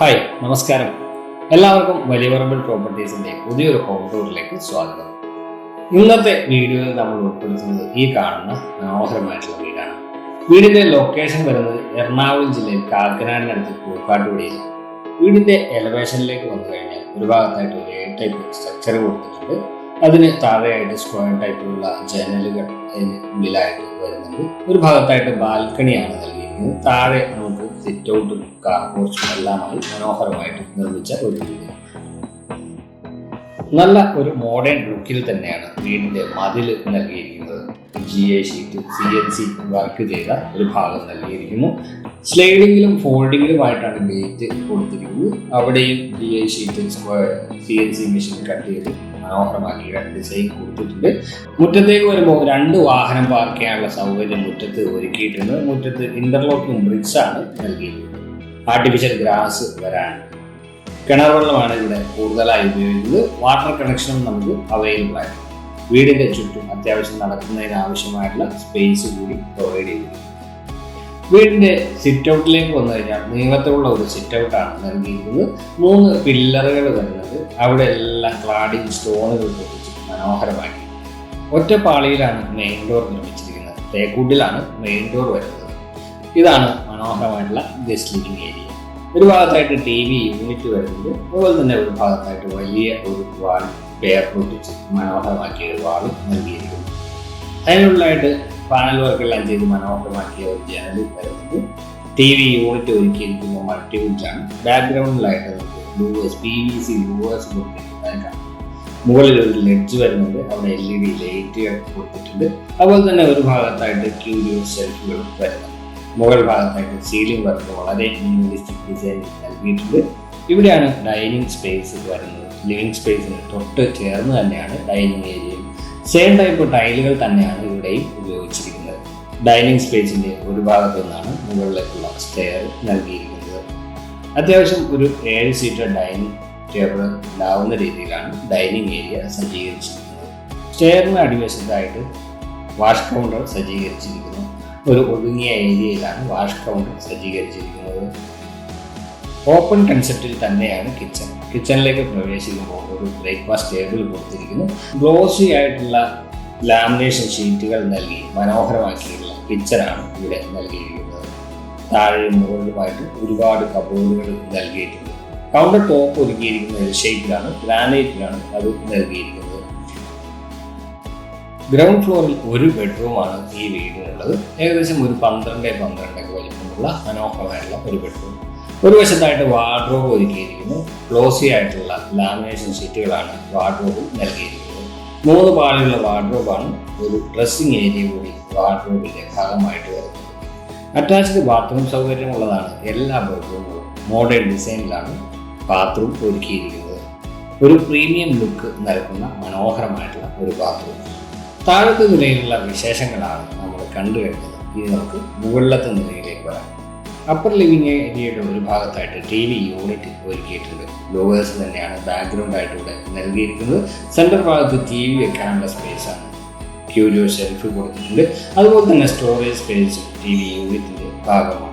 Hi നമസ്കാരം. എല്ലാവർക്കും വലിയ പറമ്പിൽ പ്രോപ്പർട്ടീസിന്റെ പുതിയൊരു ഹോം ടൂറിലേക്ക് സ്വാഗതം. ഇന്നത്തെ വീഡിയോയിൽ നമ്മൾ ഉൾപ്പെടുത്തുന്നത് ഈ കാണുന്ന മനോഹരമായിട്ടുള്ള വീടാണ്. വീടിന്റെ ലൊക്കേഷൻ വരുന്നത് എറണാകുളം ജില്ലയിൽ കാക്കനാടിനടുത്ത് പൂക്കാട്ടുപടിയിൽ വീടിന്റെ എലവേഷനിലേക്ക് വന്നു കഴിഞ്ഞാൽ ഒരു ഭാഗത്തായിട്ട് ഒരു എ ടൈപ്പ് സ്ട്രക്ചർ കൊടുത്തിട്ടുണ്ട്. അതിന് താഴെയായിട്ട് സ്ക്വയർ ടൈപ്പിലുള്ള ജനലുകൾ അതിന് ഉള്ളിലായിട്ട് വരുന്നുണ്ട്. ഒരു ഭാഗത്തായിട്ട് ബാൽക്കണിയാണ് നൽകിയിരിക്കുന്നത്. താഴെ നമുക്ക് സിറ്റ് ഔട്ടും കാർ പോർച്ചും എല്ലാമായി മനോഹരമായിട്ട് നിർമ്മിച്ച ഒരു വീട്. നല്ല ഒരു മോഡേൺ ലുക്കിൽ തന്നെയാണ് വീടിന്റെ മതിൽ നൽകിയിരിക്കുന്നത്. G A sheet C N C work ചെയ്ത ഒരു ഭാഗം നൽകിയിരിക്കുന്നു. സ്ലൈഡിങ്ങിലും ഫോൾഡിങ്ങിലുമായിട്ടാണ് ഗേറ്റ് കൊടുത്തിരിക്കുന്നത്. അവിടെയും G A sheet C N C machine cut ചെയ്ത് മനോഹരമാക്കി ഡിസൈൻ കൊടുത്തിട്ടുണ്ട്. മുറ്റത്തേക്ക് വരുമ്പോൾ രണ്ട് വാഹനം പാർക്ക് ചെയ്യാനുള്ള സൗകര്യം മുറ്റത്ത് ഒരുക്കിയിട്ടുണ്ട്. മുറ്റത്ത് ഇന്റർലോക്കിംഗ് ബ്രിക്സ് ആണ് നൽകിയിരിക്കുന്നത്. ആർട്ടിഫിഷ്യൽ ഗ്രാസ് വരാൻ കിണർ വെള്ളമാണ് ഇവിടെ കൂടുതലായി ഉപയോഗിക്കുന്നത്. വാട്ടർ കണക്ഷനും നമുക്ക് അവൈലബിൾ ആണ് വീടിന്റെ ചുറ്റും അത്യാവശ്യം നടക്കുന്നതിന് ആവശ്യമായിട്ടുള്ള സ്പേസ് കൂടി പ്രൊവൈഡ് ചെയ്തിട്ടുണ്ട് വീടിന്റെ സിറ്റ് ഔട്ടിലേക്ക് വന്നു കഴിഞ്ഞാൽ നീളത്തിലുള്ള ഒരു സിറ്റ് ഔട്ടാണ് നൽകിയിരിക്കുന്നത്. മൂന്ന് പില്ലറുകൾ വരുന്നത് അവിടെ എല്ലാം ക്ലാഡിങ് സ്റ്റോണുകൾ പൊട്ടിച്ച് മനോഹരമാക്കി. ഒറ്റപ്പാളിയിലാണ് മെയിൻ ഡോർ നിർമ്മിച്ചിരിക്കുന്നത്. തേക്കൂട്ടിലാണ് മെയിൻ ഡോർ വരുന്നത്. ഇതാണ് മനോഹരമായിട്ടുള്ള ഗസ്റ്റ് ലിവിംഗ് ഏരിയ ഒരു ഭാഗത്തായിട്ട് ടി വി യൂണിറ്റ് വരുന്നത്. അതുപോലെ തന്നെ ഒരു ഭാഗത്തായിട്ട് വലിയ ഒരു വാൾ പേർ പൊട്ടിച്ച് മനോഹരമാക്കിയ ഒരു വാൾ നൽകിയിരിക്കുന്നു. അതിനുള്ളിലായിട്ട് പാനൽ വർക്കെല്ലാം ചെയ്ത് മനോഹരമാക്കിയ ഒരു ജനൽ വരുന്നത് ടി വി യൂണിറ്റ് ഒരുക്കിയിരിക്കുന്ന മൾട്ടിവുഡാണ് ബാക്ക്ഗ്രൗണ്ടിലായിട്ട് നമുക്ക് louvers P V C louvers കൊടുത്തിരിക്കുന്നത് കാണാം മുകളിൽ ഒരു ലെഡ്ജ് വരുന്നുണ്ട്. അവിടെ എൽ ഇ ഡി ലൈറ്റ് കൊടുത്തിട്ടുണ്ട്. അതുപോലെ തന്നെ ഒരു ഭാഗത്തായിട്ട് ക്യൂരിയോ ഷെൽഫുകളും വരുന്നുണ്ട്. മുകൾ ഭാഗത്തായിട്ട് സീലിംഗ് വർക്ക് വളരെ മിനിമലിസ്റ്റിക് ഡിസൈൻ നൽകിയിട്ടുണ്ട്. ഇവിടെയാണ് ഡൈനിങ് സ്പേസ് വരുന്നത് ലിവിംഗ് സ്പേസിന് തൊട്ട് ചേർന്ന് തന്നെയാണ് ഡൈനിങ് ഏരിയയും സെയിം ടൈപ്പ് ടൈലുകൾ തന്നെയാണ് ഇവിടെയും ഉപയോഗിച്ചിരിക്കുന്നത് ഡൈനിങ് സ്പേസിന്റെ ഒരു ഭാഗത്തു നിന്നാണ് മുകളിലേക്കുള്ള സ്റ്റെയർ നൽകിയിരിക്കുന്നത്. അത്യാവശ്യം ഒരു ഏഴ് സീറ്റർ ഡൈനിങ് ടേബിൾ ഉണ്ടാവുന്ന രീതിയിലാണ് ഡൈനിങ് ഏരിയ സജ്ജീകരിച്ചിരിക്കുന്നത്. സ്റ്റെയറിന് അടിവശത്തായിട്ട് വാഷ് കൗണ്ടർ സജ്ജീകരിച്ചിരിക്കുന്നു. ഒരു ഒതുങ്ങിയ ഏരിയയിലാണ് വാഷ് കൗണ്ടർ സജ്ജീകരിച്ചിരിക്കുന്നത്. ഓപ്പൺ കൺസെപ്റ്റിൽ തന്നെയാണ് കിച്ചൺ കിച്ചണിലേക്ക് പ്രവേശിക്കുമ്പോൾ ഒരു ബ്രേക്ക്ഫാസ്റ്റ് ടേബിൾ കൊടുത്തിരിക്കുന്നു. ഗ്ലോസി ആയിട്ടുള്ള ലാമിനേഷൻ ഷീറ്റുകൾ നൽകി മനോഹരമാക്കിയിട്ടുള്ള പിക്ചറാണ് ഇവിടെ നൽകിയിരിക്കുന്നത്. താഴെ മുകളിലുമായിട്ട് ഒരുപാട് കബോർഡുകൾ നൽകിയിട്ടുണ്ട്. കൗണ്ടർ ടോപ്പ് ഒരുക്കിയിരിക്കുന്ന ഒരു ഷേപ്പിലാണ് ഗ്രാനൈറ്റിലാണ് അത് നൽകിയിരിക്കുന്നത്. ഗ്രൗണ്ട് ഫ്ലോറിൽ ഒരു ബെഡ്റൂമാണ് ഈ വീടിനുള്ളത്. ഏകദേശം ഒരു പന്ത്രണ്ട് പന്ത്രണ്ടൊക്കെ വലിപ്പമുള്ള മനോഹരമായിട്ടുള്ള ഒരു ബെഡ്റൂം ഒരു വശത്തായിട്ട് വാർഡ്രോബ് ഒരുക്കിയിരിക്കുന്നു ഗ്ലോസി ആയിട്ടുള്ള ലാമിനേഷൻ ഷീറ്റുകളാണ് വാർഡ്രോബിൽ നൽകിയിരിക്കുന്നത്. മൂന്ന് പാളിയുള്ള വാർഡ്രോബാണ് ഒരു ഡ്രസ്സിംഗ് ഏരിയ കൂടി വാർഡ്രോബിന്റെ ഭാഗമായിട്ട് വരുന്നത്. അറ്റാച്ച്ഡ് ബാത്റൂം സൗകര്യമുള്ളതാണ് എല്ലാ ബെഡ്റൂമുകളും. മോഡേൺ ഡിസൈനിലാണ് ബാത്റൂം ഒരുക്കിയിരിക്കുന്നത്. ഒരു പ്രീമിയം ലുക്ക് നൽകുന്ന മനോഹരമായിട്ടുള്ള ഒരു ബാത്റൂം. താഴത്തെ നിലയിലുള്ള വിശേഷങ്ങളാണ് നമ്മൾ കണ്ടു ഇനി നമുക്ക് മുകളിലത്തെ നിലയിലേക്ക് വരാം. അപ്പർ ലിവിംഗ് ഏരിയയുടെ ഒരു ഭാഗത്തായിട്ട് ടി വി യൂണിറ്റ് ഒരുക്കിയിട്ടുണ്ട്. ലോവേഴ്സ് തന്നെയാണ് ബാക്ക്ഗ്രൗണ്ട് ആയിട്ട് ഇവിടെ നൽകിയിരിക്കുന്നത്. സെന്റർ ഭാഗത്ത് ടി വി വെക്കാനുള്ള സ്പേസ് ആണ്. ക്യൂരിയോ ഷെൽഫ് കൊടുത്തിട്ടുണ്ട്. അതുപോലെ തന്നെ സ്റ്റോറേജ് സ്പേസ് ടി വി യൂണിറ്റിന്റെ ഭാഗമാണ്.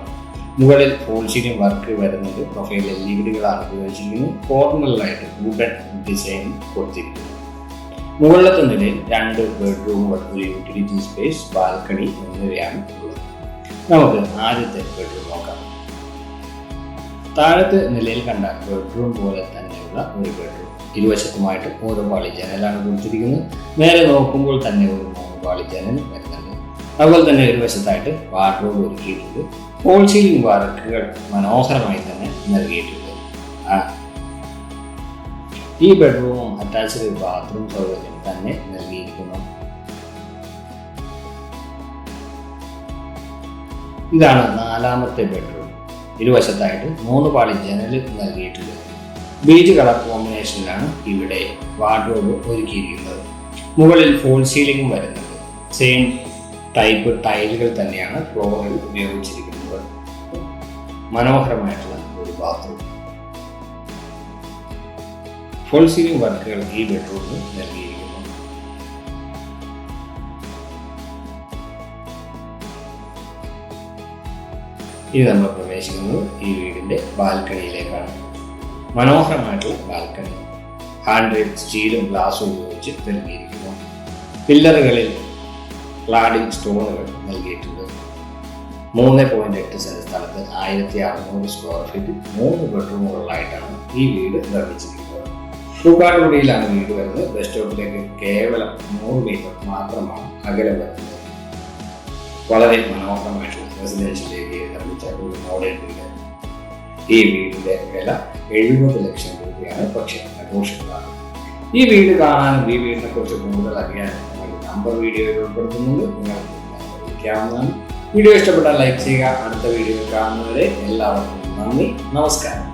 മുകളിൽ ഫോൾ സീലിംഗ് വർക്ക് വരുന്നത് പ്രൊഫൈൽ എൽ ഇ ഡികളാണ് ഉപയോഗിച്ചിരിക്കുന്നത് കോർണറിലായിട്ട് വുഡൻ ഡിസൈൻ കൊടുത്തിരിക്കുന്നു. മുകളിലത്തെ നിലയിൽ രണ്ട് ബെഡ്റൂമുകൾ ഒരു യൂട്ടിലിറ്റി സ്പേസ് ബാൽക്കണി എന്നിവയാണ് നമുക്ക് ആദ്യത്തെ ബെഡ്റൂം നോക്കാം. താഴത്തെ നിലയിൽ കണ്ട ബെഡ്റൂം പോലെ തന്നെയുള്ള ഒരു ബെഡ്റൂം ഇരുവശത്തുമായിട്ട് ഓരോ പാളി ജനലാണ് കൊടുത്തിരിക്കുന്നത്. നേരെ നോക്കുമ്പോൾ തന്നെ ഒരു മൂന്ന് പാളി ജനൽ വരുന്നുണ്ട്. അതുപോലെ തന്നെ ഒരു വശത്തായിട്ട് വാർഡ്രോബ് ഒരുക്കിയിട്ടുണ്ട്. ഫോൾ സീലിംഗ് വർക്കുകൾ മനോഹരമായി തന്നെ നൽകിയിട്ടുണ്ട്. ഈ ബെഡ്റൂമും അറ്റാച്ച്ഡ് ബാത്റൂം സൗകര്യം തന്നെ നൽകിയിരിക്കുന്നു. ഇതാണ് നാലാമത്തെ ബെഡ്റൂം ഇരുവശത്തായിട്ട് മൂന്ന് പാളി ജനൽ നൽകിയിട്ടുണ്ട് ബീജ് കളർ കോമ്പിനേഷനിലാണ് ഇവിടെ വാർഡ്രോബ് ഒരുക്കിയിരിക്കുന്നത്. മുകളിൽ ഫോൾ സീലിംഗും വരുന്നുണ്ട് സെയിം ടൈപ്പ് ടൈലുകൾ തന്നെയാണ് ഫ്ലോറിൽ ഉപയോഗിച്ചിരിക്കുന്നത്. മനോഹരമായിട്ടുള്ള ഒരു ബാത്റൂം ഫോൾ സീലിംഗ് വർക്കുകൾ ഈ ബെഡ്റൂമിൽ നൽകിയിരിക്കുന്നു. ഇനി നമ്മൾ പ്രവേശിക്കുന്നത് ഈ വീടിന്റെ ബാൽക്കണിയിലേക്കാണ്. മനോഹരമായിട്ടുള്ള ബാൽക്കണി. ഹാൻഡ് സ്റ്റീലും ഗ്ലാസും ഉപയോഗിച്ച് നൽകിയിരിക്കുന്നു പില്ലറുകളിൽ ക്ലാഡിംഗ് സ്റ്റോണുകൾ നൽകിയിട്ടുണ്ട്. മൂന്ന് പോയിന്റ് എട്ട് സെന്റ് സ്ഥലത്ത് ആയിരത്തി അറുന്നൂറ് സ്ക്വയർ ഫീറ്റ് മൂന്ന് ബെഡ്റൂമുകളിലായിട്ടാണ് ഈ വീട് നിർമ്മിച്ചിരിക്കുന്നത്. പൂക്കാട്ടുകുടിയിലാണ് വീട് വരുന്നത്. ബസ് സ്റ്റോപ്പിലേക്ക് കേവലം നൂറ് മീറ്റർ മാത്രമാണ് അകലം വരുന്നത്. വളരെ മനോഹരമായിട്ടുള്ള റെസിഡൻഷ്യൽ ഏരിയയിൽ നിർമ്മിച്ച ഒരു വീട് ഈ വീടിന്റെ വില എഴുപത് ലക്ഷം രൂപയാണ് പക്ഷേ അഘോഷങ്ങളാണ് ഈ വീട് കാണാനും ഈ വീടിനെ കുറിച്ച് കൂടുതൽ അറിയാനും നമ്പർ വീഡിയോയിൽ ഉൾപ്പെടുത്തുന്നുണ്ട്. നിങ്ങൾക്ക് വീഡിയോ ഇഷ്ടപ്പെട്ടാൽ ലൈക്ക് ചെയ്യുക. അടുത്ത വീഡിയോ കാണുന്നവരെ എല്ലാവർക്കും നന്ദി. നമസ്കാരം.